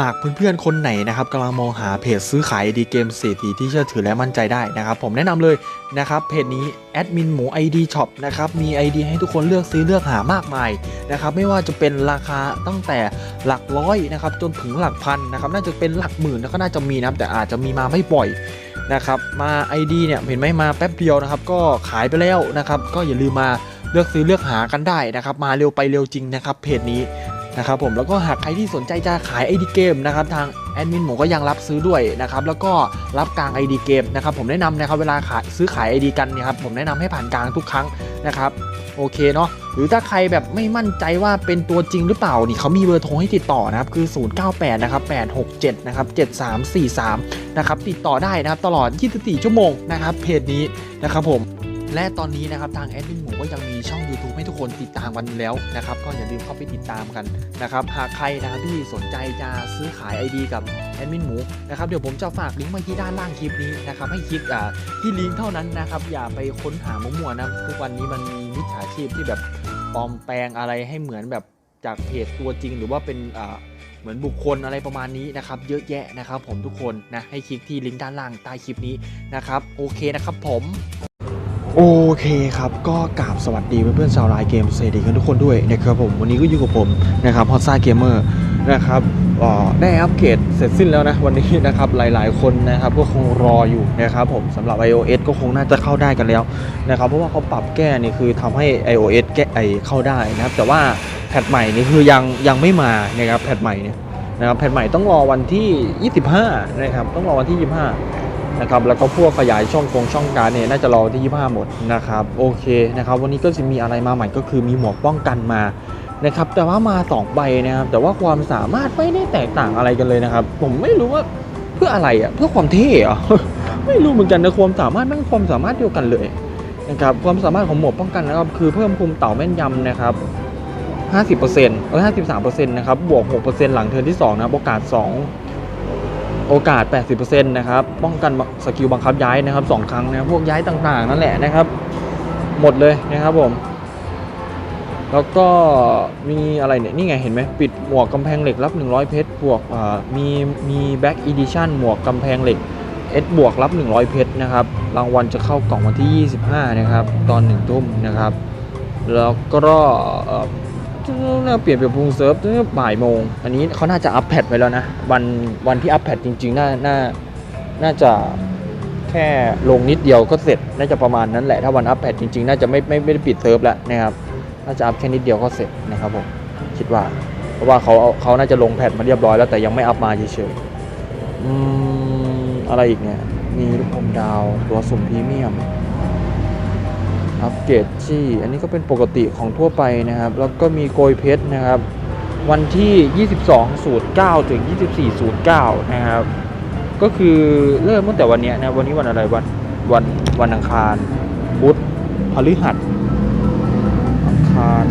หากเพื่อนๆคนไหนนะครับกำลังมองหาเพจซื้อขายดีเกมเศรษฐีที่เชื่อถือและมั่นใจได้นะครับ ผมแนะนำเลยนะครับเพจนี้แอดมินหมู ID Shop นะครับมี ID ให้ทุกคนเลือกซื้อเลือกหามากมายนะครับไม่ว่าจะเป็นราคาตั้งแต่หลักร้อยนะครับจนถึงหลักพันนะครับน่าจะเป็นหลักหมื่นแล้วก็น่าจะมีนะครับแต่อาจจะมีมาไม่บ่อยนะครับมา ID เนี่ยเห็นไหมมาแป๊บเดียวนะครับก็ขายไปแล้วนะครับก็อย่าลืมมาเลือกซื้อเลือกหากันได้นะครับมาเร็วไปเร็วจริงนะครับเพจนี้ นะครับผมแล้วก็หากใครที่สนใจจะขาย ID เกมนะครับทางแอดมินหมูก็ยังรับซื้อด้วยนะครับแล้วก็รับกลาง ID เกมนะครับผมแนะนำนะครับเวลาขายซื้อขาย ID กันเนี่ยครับผมแนะนำให้ผ่านกลางทุกครั้งนะครับโอเคเนาะหรือถ้าใครแบบไม่มั่นใจว่าเป็นตัวจริงหรือเปล่านี่เขามีเบอร์โทรให้ติดต่อนะครับคือ 098นะครับ867นะครับ7343นะครับติดต่อได้นะครับตลอด 24 ชั่วโมงนะครับเพจนี้นะครับผม และตอนนี้นะครับทางแอดมินหมูก็ยังมีช่อง YouTube ให้ทุกคนติดตามกันแล้วนะครับก็อย่าลืมเข้าไปติดตามกันนะครับหากใครนะครับที่สนใจจะซื้อขาย ID กับแอดมินหมูนะครับเดี๋ยวผมจะฝากลิงก์ไว้ที่ด้านล่างคลิปนี้นะครับให้คลิกอ่าที่ลิงก์เท่านั้นนะครับอย่าไปค้นหามั่วๆนะทุกวันนี้มันมีมิจฉาชีพที่แบบปลอมแปลงอะไรให้เหมือนแบบจากเพจตัวจริงหรือว่าเป็นอ่าเหมือนบุคคลอะไรประมาณนี้นะครับ เยอะแยะนะครับผมทุกคนนะให้คลิกที่ลิงก์ด้านล่างใต้คลิปนี้นะครับโอเคนะครับผม เคครับ ก็กราบสวัสดีเพื่อนๆชาวไลน์เกมเซดีกันทุกคนด้วยนะครับผม วันนี้ก็อยู่กับผมนะครับฮอตซ่าเกมเมอร์นะครับได้อัปเกรดเสร็จสิ้นแล้วนะวันนี้นะครับหลายๆคนนะครับก็คงรออยู่นะครับผมสำหรับ iOS ก็คงน่าจะเข้าได้กันแล้วนะครับเพราะว่าเขาปรับแก้นี่คือทำให้ iOS แก้ไอเข้าได้นะครับแต่ว่าแพทใหม่นี่คือยังยังไม่มานะครับแพทใหม่เนี่ยนะครับแพทใหม่ต้องรอวันที่ 25นะครับต้องรอวันที่ 25 นะครับแล้วก็พวกขยายช่องคงช่องการเนี่ยน่าจะรอที่ 25 หมดนะครับโอเคนะครับวันนี้ก็จะมีอะไรมาใหม่ก็คือมีหมวกป้องกันมานะครับแต่ว่ามา 2 ใบนะครับแต่ว่าความสามารถไม่ได้แตกต่างอะไรกันเลยนะครับ ผมไม่รู้ว่าเพื่ออะไรอะเพื่อความเท่หรอไม่รู้เหมือนกันนะความสามารถแม่งความสามารถเดียวกันเลยนะครับความสามารถของหมวกป้องกันนะครับคือเพิ่มภูมิเต่าแม่นยำนะครับ50%เออ53%นะครับบวก 6%หลังเทิร์นที่2นะครับโอกาส 2 โอกาส 80%นะครับ ป้องกันสกิลบังคับย้ายนะครับ 2 ครั้งนะครับพวกย้ายต่างๆ นั่นแหละนะครับ หมดเลยนะครับผม แล้วก็มีอะไรเนี่ย นี่ไงเห็นไหมปิดหมวกกำแพงเหล็กรับ 100 เพชรบวกมีมีแบ็กอีดิชั่นหมวกกำแพงเหล็ก S บวกรับ 100 เพชรนะครับ รางวัลจะเข้ากล่องวันที่ 25 นะครับ ตอน 1 ทุ่มนะครับ แล้วก็ น่าเปลี่ยนเป็นพุงเซิร์ฟบ่ายโมง อันนี้เขาน่าจะอัปแพดไว้แล้วนะ วันวันที่อัปแพดจริงๆ น่าน่าน่าจะแค่ลงนิดเดียวก็เสร็จ น่าจะประมาณนั้นแหละ ถ้าวันอัปแพดจริงๆ น่าจะไม่ไม่ไม่ได้ปิดเซิร์ฟแล้วนะครับ น่าจะอัพแค่นิดเดียวก็เสร็จนะครับผม คิดว่า เพราะว่าเขาเอาเขาน่าจะลงแพดมาเรียบร้อยแล้วแต่ยังไม่อัพมาเฉยๆ อืม อะไรอีกเนี่ย มีลูกอมดาว ตัวสุ่มพรีเมียม อัปเกรดที่อันนี้ก็เป็นปกติของทั่วไปนะครับ แล้วก็มีโกยเพชรนะครับ วันที่ 22 09 ถึง 24 09 นะครับ ก็คือเริ่มตั้งแต่วันนี้นะ วันนี้วันอะไรวันวันวันอังคารพุธพฤหัสอังคาร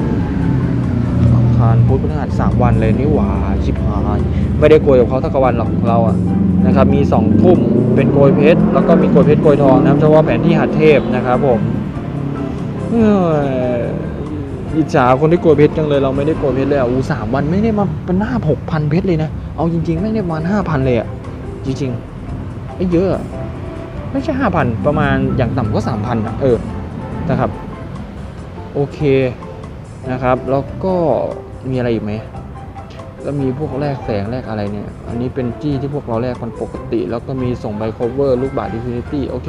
อังคารพุธพฤหัสสามวันเลยนี่หว่าชิบหายไม่ได้โกยกับเขาทักวันหรอกของเราอะนะครับ มีสองทุ่มเป็นโกยเพชรแล้วก็มีโกยเพชรโกยทองนะครับเฉพาะแผนที่หัดเทพนะครับผม อิจฉาคนที่โกยเพชรจังเลยเราไม่ได้โกยเพชรเลยอะอูสามวันไม่ได้มาเป็นหน้าหกพันเพชรเลยนะ เอาจริง ๆ ไม่ได้มาห้าพันเลยอะ จริงๆไม่เยอะ ไม่ใช่ห้าพันประมาณอย่างต่ำก็สามพันอะ เออ นะครับ โอเคนะครับ แล้วก็มีอะไรอีกไหมแล้วมีพวกแลกแสงแลกอะไรเนี่ย อันนี้เป็นจี้ที่พวกเราแลกมันปกติ แล้วก็มีส่งใบ cover ลูกบาศก์ Infinity โอเค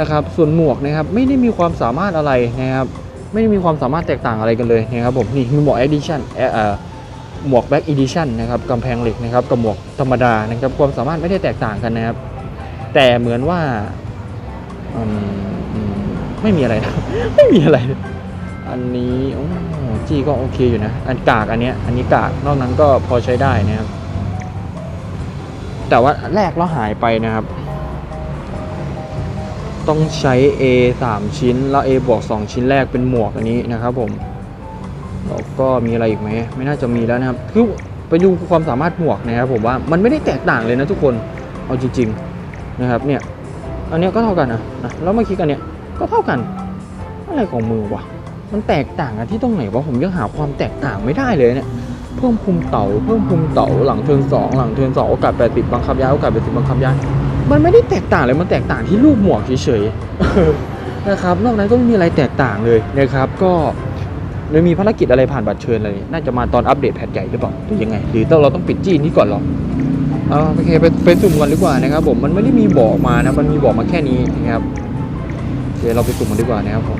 นะครับ ส่วนหมวกนะครับไม่ได้มีความสามารถอะไรนะครับ ไม่ได้มีความสามารถแตกต่างอะไรกันเลยนะครับผมนี่คือหมวก Edition เอ่อเอ่อหมวก Back Edition นะครับกำแพงเหล็กนะครับกับหมวกธรรมดานะครับความสามารถไม่ได้แตกต่างกันนะครับ แต่เหมือนว่าอไม่มีอะไรนะไม่มีอะไร อันนี้โอ้จีก็โอเคอยู่นะ อันกากอันเนี้ยอันนี้กากนอกนั้นก็พอใช้ได้นะครับ แต่ว่าแรกแล้วหายไปนะครับ ต้องใช้ A 3 ชิ้น แล้ว A บวก2ชิ้นแรกเป็นหมวกอันนี้นะครับผมแล้วก็มีอะไรอีกไหมไม่น่าจะมีแล้วนะครับคือไปดูความสามารถหมวกนะครับผมว่ามันไม่ได้แตกต่างเลยนะทุกคนเอาจริงๆนะครับเนี่ยอันนี้ก็เท่ากันนะนะแล้วมาคิดกันเนี้ยก็เท่ากันอะไรของมือวะมันแตกต่างกันที่ตรงไหนวะผมยังหาความแตกต่างไม่ได้เลยเนี่ยเพิ่มภูมิเต๋าเพิ่มภูมิเต๋าหลังเทิร์นสองหลังเทิร์นสองโอกาสแปดสิบบังคับย้ายโอกาสแปดสิบบังคับย้าย มันไม่ได้แตกต่างเลยมันแตกต่างที่ลูกหมวกเฉยๆนะครับ นอกนั้นก็ไม่มีอะไรแตกต่างเลยนะครับ ก็เลยมีภารกิจอะไรผ่านบัตรเชิญอะไรน่าจะมาตอนอัปเดตแพทใหญ่หรือเปล่าหรือยังไง หรือเราต้องปิดจี้นี้ก่อนหรอเอาโอเคไปไปสุ่มกันดีกว่านะครับผมมันไม่ได้มีบอกมานะมันมีบอกมาแค่นี้นะครับเดี๋ยวเราไปสุ่มกันดีกว่านะครับผม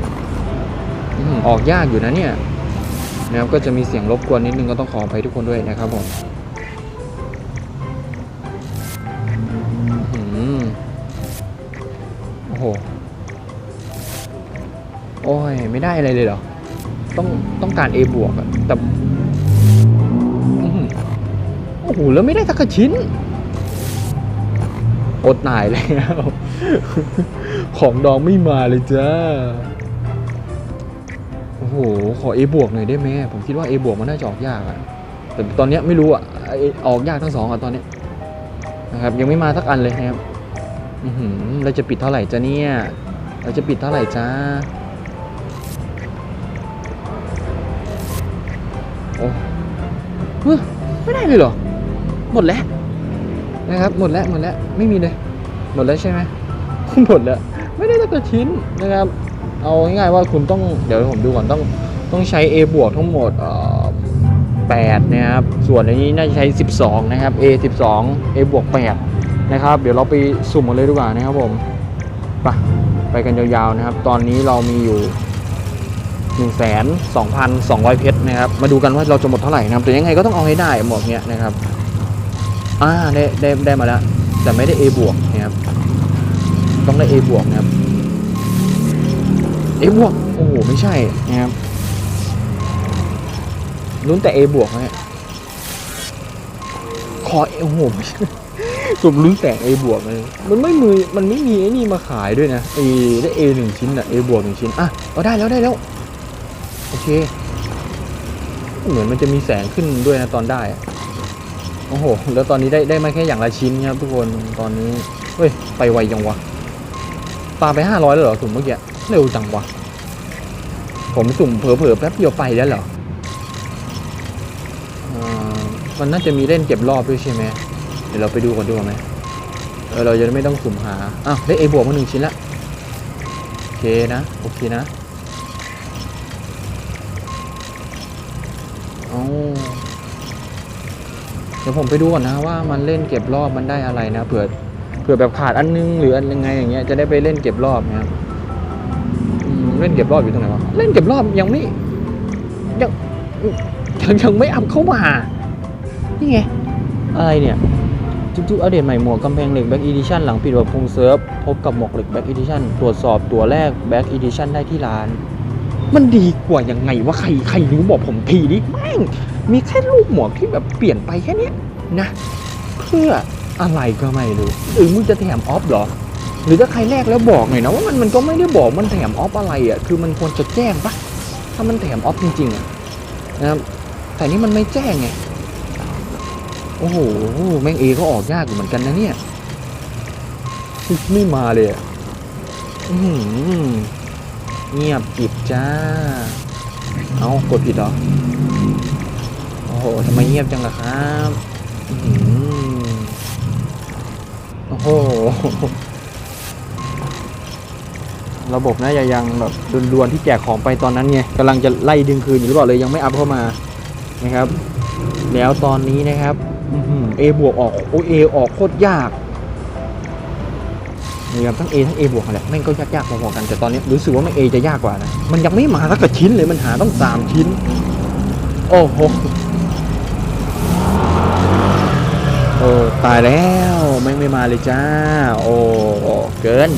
อืมออกยากอยู่นะเนี่ยนะครับก็จะมีเสียงรบกวนนิดนึงก็ต้องขออภัยทุกคนด้วยนะครับผม ได้อะไรเลยเหรอ ต้องต้องการ A บวกอะแต่โอ้โห แล้วไม่ได้สักชิ้นอดตายแล้ว ของดองไม่มาเลยจ้า โอ้โห ขอ A บวกหน่อยได้ไหมผมคิดว่า A บวกมันน่าจะออกยากอะแต่ตอนนี้ไม่รู้อะออกยากทั้งสองอะตอนนี้นะครับยังไม่มาสักอันเลยนะครับอือหือเราจะปิดเท่าไหร่จ้าเนี่ย เราจะปิดเท่าไหร่จ้า ไม่ได้เลยเหรอ หมดแล้วนะครับ หมดแล้วหมดแล้วไม่มีเลย หมดแล้วใช่ไหมหมดแล้ว ไม่ได้สักชิ้นนะครับ เอาง่ายๆว่าคุณต้องเดี๋ยวผมดูก่อนต้องต้องใช้ A บวกทั้งหมดเอ่อ8นะครับส่วนอันนี้น่าจะใช้ 12 นะครับ A 12 A บวก8นะครับ เดี๋ยวเราไปสุ่มกันเลยดีกว่านะครับผมไปไปกันยาวๆนะครับ ตอนนี้เรามีอยู่ 12,200 เพชรนะครับ มาดูกันว่าเราจะหมดเท่าไหร่นะครับ แต่ยังไงก็ต้องเอาให้ได้หมดเนี้ยนะครับ อ่าได้ได้ได้มาแล้ว แต่ไม่ได้ A บวกนะครับ ต้องได้ A บวกนะครับ A บวก โอ้โห ไม่ใช่นะครับลุ้นแต่ A บวกนะฮะขอ A โอ้โหม่ใช่สุ่มลุ้นแต่ A บวกเลย มันไม่มือ มันไม่มีไอ้นี่มาขายด้วยนะ A ได้ A หนึ่งชิ้นอะ A บวกหนึ่งชิ้น อะเอาได้แล้วได้แล้ว โอเค เหมือนมันจะมีแสงขึ้นด้วยนะตอนได้โอ้โห แล้วตอนนี้ได้ได้มาแค่อย่างละชิ้นครับทุกคน ตอนนี้ เฮ้ย ไปไวจังวะปาไปห้าร้อยเลยเหรอสุ่มเมื่อกี้ เร็วจังวะ ผมสุ่มเผลอๆแป๊บเดียวไปแล้วเหรอมันน่าจะมีเล่นเก็บรอบด้วยใช่ไหม เดี๋ยวเราไปดูก่อนดีกว่าไหมเออเราจะไม่ต้องสุ่มหา อ้าวได้เอบวกมาหนึ่งชิ้นละ โอเคนะ โอเคนะ เดี๋ยวผมไปดูก่อนนะว่ามันเล่นเก็บรอบมันได้อะไรนะเผื่อเผื่อแบบขาดอันนึงหรืออันยังไงอย่างเงี้ยจะได้ไปเล่นเก็บรอบนะครับเล่นเก็บรอบอยู่ตรงไหนวะเล่นเก็บรอบยังไม่ยังยังยังไม่อัพเข้ามานี่ไงอะไรเนี่ยทุกๆอัปเดตใหม่หมวกกำแพงเหล็กแบ็กอีดิชั่นหลังปิดแบบพุงเซิร์ฟพบกับหมวกเหล็กแบ็กอีดิชั่นตรวจสอบตัวแรกแบ็กอีดิชั่นได้ที่ร้าน มันดีกว่ายังไงว่าใครใครรู้บอกผมทีดิแม่งมีแค่ลูกหมวกที่แบบเปลี่ยนไปแค่นี้นะ เพื่ออะไรก็ไม่รู้หรือมึงจะแถมออฟเหรอ หรือถ้าใครแรกแล้วบอกหน่อยนะว่ามันมันก็ไม่ได้บอกมันแถมออฟอะไรอะคือมันควรจะแจ้งปะถ้ามันแถมออฟจริงๆอะนะครับแต่นี่มันไม่แจ้งไงโอ้โหแม่งเอก็ออกยากอยู่เหมือนกันนะเนี่ยไม่มาเลยอะอื้อ เงียบกิบจ้า เอากดผิดเหรอ โอ้โหทำไมเงียบจังล่ะครับอื้อหือโอ้โห ระบบน่าจะยังแบบดวนๆที่แจกของไปตอนนั้นไงกำลังจะไล่ดึงคืนอยู่หรือเปล่าเลยยังไม่อัพเข้ามานะครับ แล้วตอนนี้นะครับเอบวกออกโอเอออกโคตรยาก นี่ครับทั้ง A ทั้ง A บวกแหละแม่งก็ยากๆพอๆกันแต่ตอนนี้รู้สึกว่าแม่ง A จะยากกว่านะมันยังไม่มาสักกระชิ้นเลยมันหาต้องสามชิ้น โอ้โหโอ้ตายแล้วแม่งไม่มาเลยจ้า โอ้เกิน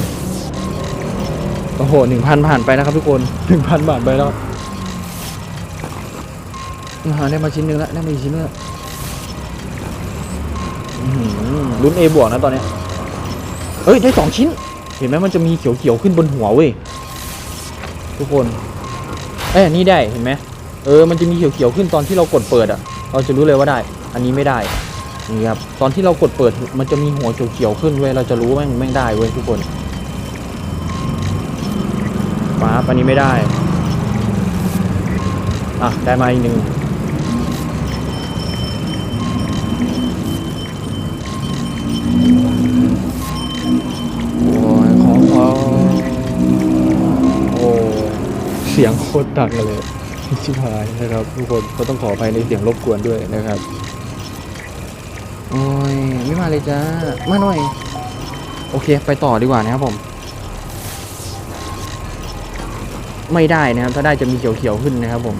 โอ้โหหนึ่งพันผ่านไปนะครับทุกคนหนึ่งพันผ่านไปแล้วอ่าได้มาชิ้นหนึ่งแล้วได้มาอีกชิ้นนึงแล้วลุ้น A บวกนะตอนนี้ เอ้ยได้สองชิ้น เห็นไหมมันจะมีเขียวๆขึ้นบนหัวเว้ยทุกคนเอ้ยอันนี่ได้เห็นไหมเออมันจะมีเขียวๆขึ้นตอนที่เรากดเปิดอะ เราจะรู้เลยว่าได้ อันนี้ไม่ได้นี่ครับตอนที่เรากดเปิดมันจะมีหัวเขียวๆขึ้นเว้ยเราจะรู้แม่งแม่งได้เว้ยทุกคนมาอันนี้ไม่ได้อะได้มาอีกหนึ่ง เสียงโคตรดังเลยชิบหายนะครับทุกคนก็ต้องขออภัยในเสียงรบกวนด้วยนะครับ โอ้ยไม่มาเลยจ้ามาหน่อย โอเคไปต่อดีกว่านะครับผม ไม่ได้นะครับ ถ้าได้จะมีเขียวๆขึ้นนะครับผม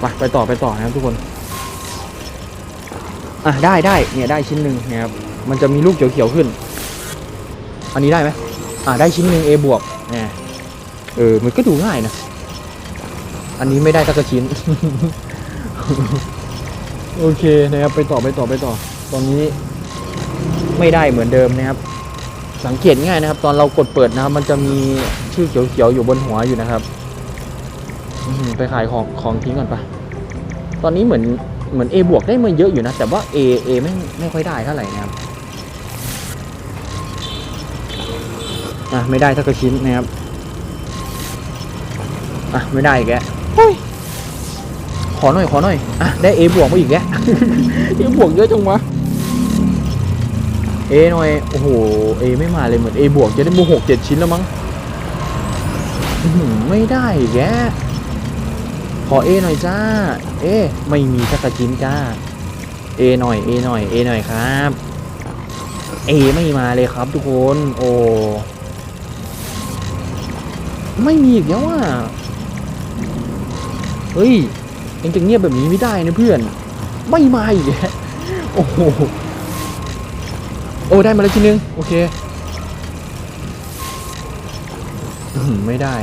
ไปไปต่อไปต่อนะครับทุกคน อะได้ได้เนี่ยได้ชิ้นหนึ่งนะครับมันจะมีลูกเขียวๆขึ้น อันนี้ได้ไหมอะได้ชิ้นหนึ่ง A บวกเนี่ยเออมันก็ดูง่ายนะ อันนี้ไม่ได้สักชิ้น โอเคนะครับไปต่อไปต่อไปต่อ ตอนนี้ไม่ได้เหมือนเดิมนะครับ สังเกตง่ายนะครับ ตอนเรากดเปิดนะครับ มันจะมีชื่อเขียวๆอยู่บนหัวอยู่นะครับไปขายของของทิ้งก่อนปะตอนนี้เหมือน เหมือน A บวกได้มาเยอะอยู่นะ แต่ว่า A A ไม่ไม่ค่อยได้เท่าไหร่นะครับอะไม่ได้สักชิ้นนะครับอะไม่ได้อีกแล้วเฮ้ยขอหน่อยขอหน่อยอะได้ A บวกมาอีกแล้ว A บวกเยอะจังวะ A หน่อยโอ้โห A ไม่มาเลยเหมือน A บวกจะได้มาหกเจ็ดชิ้นแล้วมั้งอื้อหือไม่ได้อีกแล้ว ขอ A หน่อยจ้า เอ ไม่มีสักชิ้นจ้า A หน่อย A หน่อย A หน่อยครับ A ไม่มาเลยครับทุกคน โอ้ ไม่มีอีกแล้วอะ เฮ้ย เองจะเงียบแบบนี้ไม่ได้นะเพื่อน ไม่มาอีกแล้วโอ้โห โอ้ได้มาแล้วชิ้นนึง โอเค ไม่ได้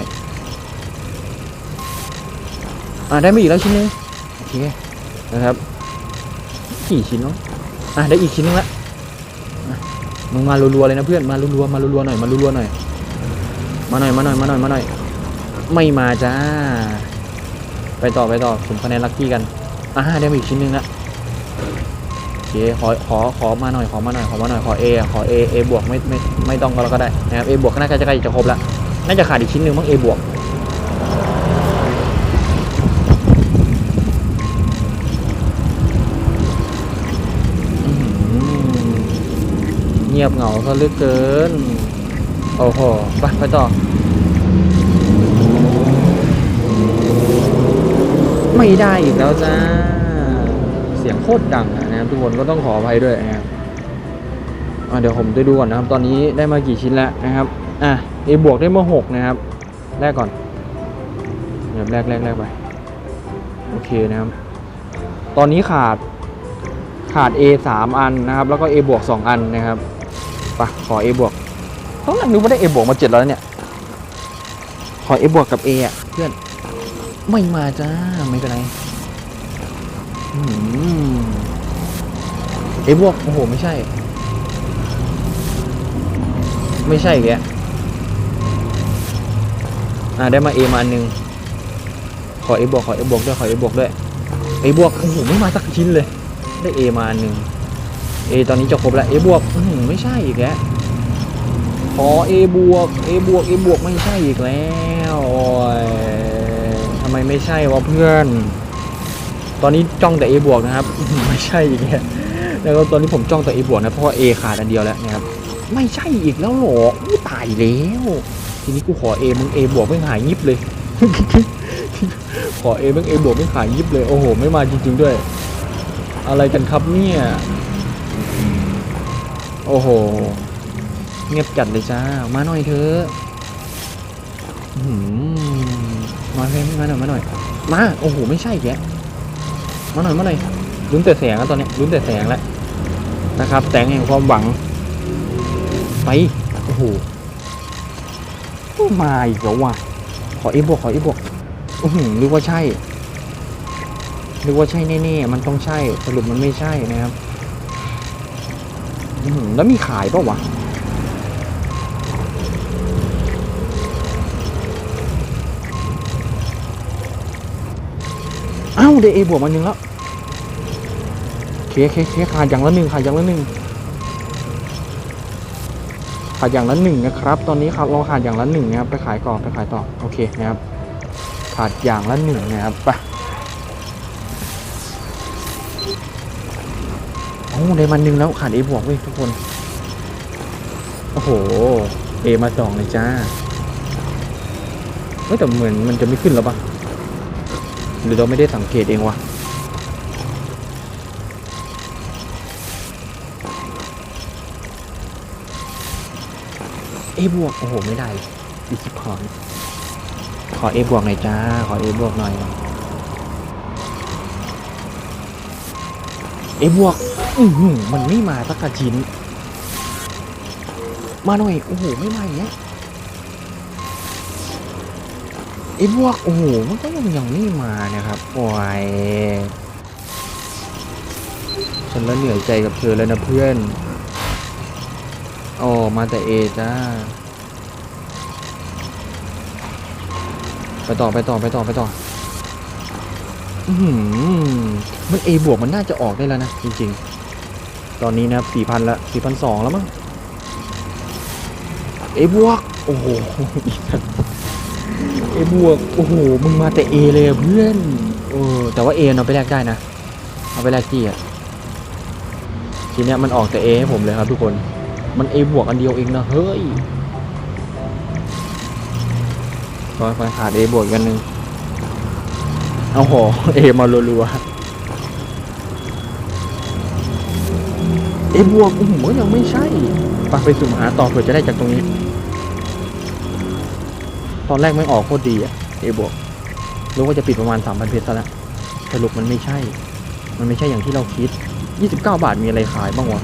อ่าได้มาอีกแล้วชิ้นนึงโอเคนะครับกี่ชิ้นเนาะอะได้อีกชิ้นนึงละมึงมารัวๆเลยนะเพื่อนมารัวๆมารัวๆหน่อยมารัวๆหน่อยมาหน่อยมาหน่อยมาหน่อยมาหน่อยไม่มาจ้า ไปต่อไปต่อผมคะแนนลัคกี้กันอ่าได้มาอีกชิ้นหนึงละโอเคขอขอขอมาหน่อยขอมาหน่อยขอมาหน่อยขอ A อะขอ A A บวกไม่ไม่ไม่ต้องก็แล้วก็ได้นะครับ A บวกก็น่าจะใกล้จะครบละน่าจะขาดอีกชิ้นหนึ่งมั้ง A บวก งียบเหงาซะเหลือเกิน โอ้โห ไปไปต่อ ไม่ได้อีกแล้วจ้า เสียงโคตรดังนะครับทุกคนก็ต้องขออภัยด้วยนะครับเดี๋ยวผมจะดูก่อนนะครับ ตอนนี้ได้มากี่ชิ้นแล้วนะครับ อะ A บวกได้มาหกนะครับแรกก่อนเดี๋ยวแรกแรกแรกไปโอเคนะครับ ตอนนี้ขาดขาด A สามอันนะครับ แล้วก็ A บวกสองอันนะครับ ปะขอ A บวกต้องนึกว่าได้ A บวกมาเจ็ดแล้วเนี่ย ขอ A บวกกับ A อะเพื่อน ไม่มาจ้า ไม่เป็นไรเอ A บวก โอ้โห ไม่ใช่ ไม่ใช่แกอ่าได้มา A มาอันหนึ่งขอ A บวก ขอ A บวกด้วย ขอ A บวกด้วย A บวก โอ้โห ไม่มาสักชิ้นเลย ได้ A มาอันหนึ่ง A ตอนนี้จะครบแล้ว A บวกหือไม่ใช่อีกแล้วขอ A บวก A บวก A บวกไม่ใช่อีกแล้วทำไมไม่ใช่วะเพื่อน ตอนนี้จ้องแต่ A บวกนะครับหือไม่ใช่อีกแล้วแล้วตอนนี้ผมจ้องแต่ A บวกนะเพราะว่า A ขาดอันเดียวแล้วนะครับ ไม่ใช่อีกแล้วหรอตายแล้วทีนี้กูขอ A มึง A บวกไม่หายยิบเลยขอ A มึง A บวกไม่หายยิบเลยโอ้โหไม่มาจริง ๆด้วย อะไรกันครับเนี่ย โอ้โห เงียบจัดเลยจ้า มาหน่อยเถอะอื้อหือมให้มาหน่อยมาหน่อย มา โอ้โห ไม่ใช่แกมาหน่อยมาหน่อยลุ้นแต่แสงแล้วตอนนี้ลุ้นแต่แสงแล้วนะครับ แสงแห่งความหวัง ไป โอ้โหมาอีกแล้วว่ะ ขอเอบวกขอเอบวกอื้อนึกว่าใช่นึกว่าใช่แน่ๆ มันต้องใช่ สรุปมันไม่ใช่นะครับ แล้วมีขายปะวะเอ้าได้เอบวกมาหนึ่งแล้วเคเคเคขาดอย่างละหนึ่งขาดอย่างละหนึ่งขาดอย่างละหนึ่งนะครับ ตอนนี้ครับเราขาดอย่างละหนึ่งนะครับ ไปขายก่อนไปขายต่อ โอเคนะครับ ขาดอย่างละหนึ่งนะครับ ไป อ้ได้มันหนึงแล้วขาดเอบวกเว้ยทุกคน โอ้โห เอมาสองเลยจ้าเฮ้ยแต่เหมือนมันจะไม่ขึ้นแล้วปะหรือเราไม่ได้สังเกตเองวะเอบวก โอ้โห ไม่ได้อีกสิบขอนขอเอบวกหน่อยจ้า ขอเอบวกหน่อย เอบวก อือมันไม่มาสักกระชิ้น มาหน่อย โอ้โห ไม่มาอย่างเงี้ยเอบวกโอ้โห มันก็ยังยังไม่มานะครับโอ้ยฉันแล้วเหนื่อยใจกับเธอแล้วนะเพื่อนโอ้มาแต่เอจ้า ไปต่อไปต่อไปต่อไปต่อ มันเอบวกมันน่าจะออกได้แล้วนะ จริง ๆ ตอนนี้นะสี่พันละสี่พันสองแล้วมั้งเอบวก โอ้โหเอบวก โอ้โห มึงมาแต่เอเลยเพื่อนเออแต่ว่าเอเอาไปแลกได้นะ เอาไปแลกจี้อะทีเนี้ยมันออกแต่เอให้ผมเลยครับทุกคน มันเอบวกอันเดียวเองนะเฮ้ยก็ไปขาดเอบวกกันหนึ่ง เอาโห เอมารัวๆเอบวกโอ้โหยังไม่ใช่ไปไปสุ่มหาต่อเผื่อจะได้จากตรงนี้ ตอนแรกไม่ออกโคตรดีอะเอบวกรู้ว่าจะปิดประมาณ 3,000 เพชรซะแล้วสรุปมันไม่ใช่ มันไม่ใช่อย่างที่เราคิด 29 บาทมีอะไรขายบ้างวะ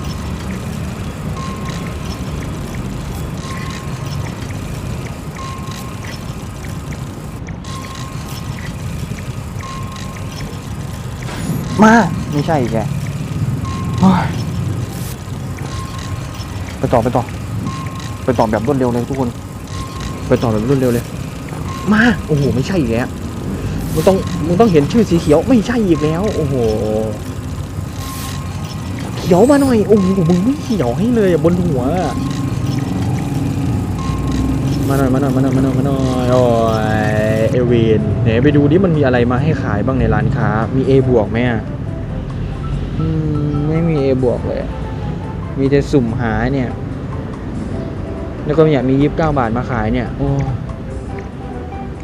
มาไม่ใช่อีกแกไปต่อไปต่อ ไปต่อแบบรวดเร็วเลยทุกคน ไปต่อแบบรวดเร็วเลย มาโอ้โหไม่ใช่อีกแล้วมึงต้องมึงต้องเห็นชื่อสีเขียวไม่ใช่อีกแล้ว โอ้โหเขียวมาหน่อยโอ้โหมึงไม่เขียวให้เลยบนหัว มาหน่อยมาหน่อยมาหน่อยมาหน่อยมาหน่อยโอ้ยเอเวนไหนไปดูดิมันมีอะไรมาให้ขายบ้างในร้านค้า มี A บวกไหมอะอืมไม่มี A บวกเลย มีแต่สุ่มหาเนี่ย แล้วก็เนี่ยมียี่สิบเก้าบาทมาขายเนี่ย โอ้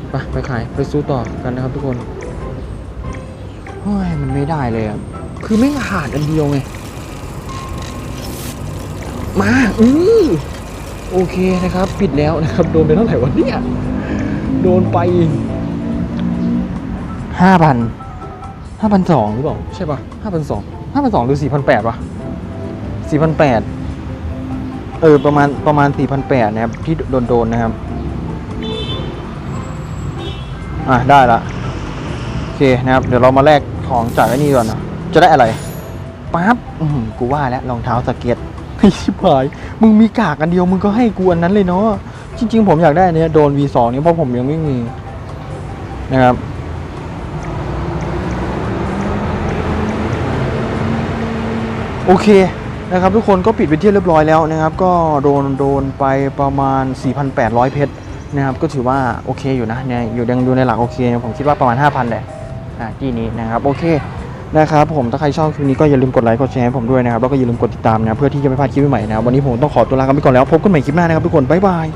ไปไปขายไปสู้ต่อกันนะครับทุกคนโอ้ยมันไม่ได้เลยอะคือไม่ขาดอันเดียวไง มา อือ โอเคนะครับ ปิดแล้วนะครับ โดนไปเท่าไหร่วะเนี่ยโดนไปห้าพันห้าพันสองหรือเปล่า ใช่ปะห้าพันสองห้าพันสองหรือสี่พันแปดวะสี่พันแปดเออ ประมาณประมาณ4,800นะครับ ที่โดนโดนๆนะครับ อะ ได้ละโอเคนะครับ เดี๋ยวเรามาแลกของจากไอ้นี่ก่อนนะจะได้อะไรปั๊บอืมกูว่าแล้วรองเท้าสเก็ตไอ้ ชิบหาย มึงมีกากอันเดียวมึงก็ให้กูอันนั้นเลยเนาะ จริง ๆ ผมอยากได้อันเนี้ยโดน V2 เนี่ยเพราะผมยังไม่มีนะครับ โอเคนะครับทุกคนก็ปิดไปที่เรียบร้อยแล้วนะครับ ก็โดนโดนไปประมาณ 4,800 เพชรนะครับ ก็ถือว่าโอเคอยู่นะเนี่ยอยู่ยังดูในหลักโอเค ผมคิดว่าประมาณ 5,000แหละอ่าที่นี้นะครับ โอเค นะครับผมถ้าใครชอบคลิปนี้ก็อย่าลืมกดไลค์กดแชร์ให้ผมด้วยนะครับแล้วก็อย่าลืมกดติดตามนะเพื่อที่จะไม่พลาดคลิปใหม่ๆนะวันนี้ผมต้องขอตัวลากันไปก่อนแล้วพบกันใหม่คลิปหน้านะครับทุกคนบ๊ายบาย